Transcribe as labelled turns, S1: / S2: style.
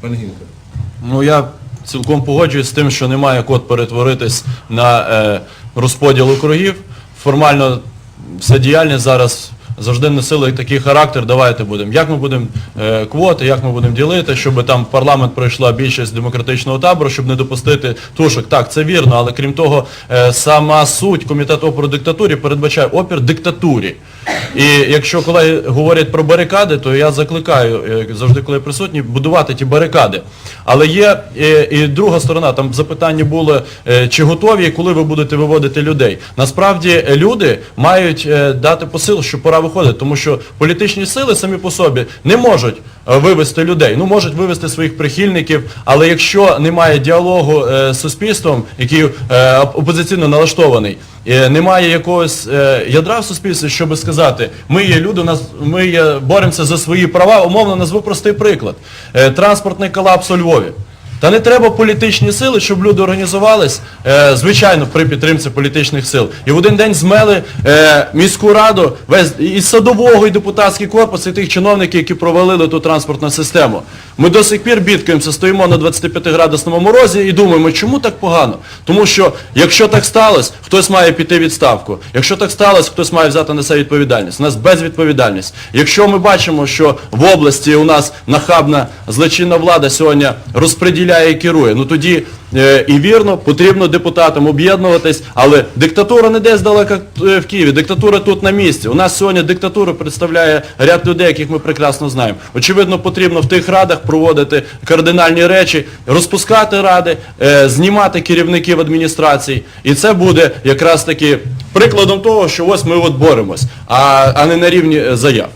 S1: Пане Гінка.
S2: Ну я цілком погоджуюсь з тим, що немає код перетворитись на е, розподіл округів. Формально вся діяльність зараз завжди носила такий характер, давайте будемо. Як ми будемо е, квоти, як ми будемо ділити, щоб там в парламент пройшла більшість демократичного табору, щоб не допустити тушок. Так, це вірно, але крім того, е, сама суть комітету опору диктатурі передбачає опір диктатурі. І якщо колеги говорять про барикади, то я закликаю, е, завжди коли присутні, будувати ті барикади. Але є е, і друга сторона, там запитання було, е, чи готові коли ви будете виводити людей. Насправді люди мають дати посил, що пора виходити, тому що політичні сили самі по собі не можуть вивести людей. Ну, можуть вивести своїх прихильників, але якщо немає діалогу е, з суспільством, який е, опозиційно налаштований, е, немає якогось е, ядра в суспільстві, щоб сказати, ми є люди, ми боремося за свої права, умовно назву простий приклад. Е, Транспортний колапс у Львові. Та не треба політичні сили, щоб люди організувались, е, звичайно, при підтримці політичних сил. І в один день змели е, міську раду, весь і садового, і депутатський корпус, і тих чиновників, які провалили ту транспортну систему. Ми до сих пір бідкаємося, стоїмо на 25-градусному морозі і думаємо, чому так погано? Тому що, якщо так сталося, хтось має піти відставку. Якщо так сталося, хтось має взяти на себе відповідальність. У нас безвідповідальність. Якщо ми бачимо, що в області у нас нахабна злочинна влада сьогодні розподіляє і керує, ну тоді е, і вірно, потрібно депутатам об'єднуватись, але диктатура не десь далеко е, в Києві, диктатура тут на місці. У нас сьогодні диктатуру представляє ряд людей, яких ми прекрасно знаємо. Очевидно, потрібно в тих радах проводити кардинальні речі, розпускати ради, е, знімати керівників адміністрацій. І це буде якраз таки прикладом того, що ось ми от боремось, а, а не на рівні е, заяв.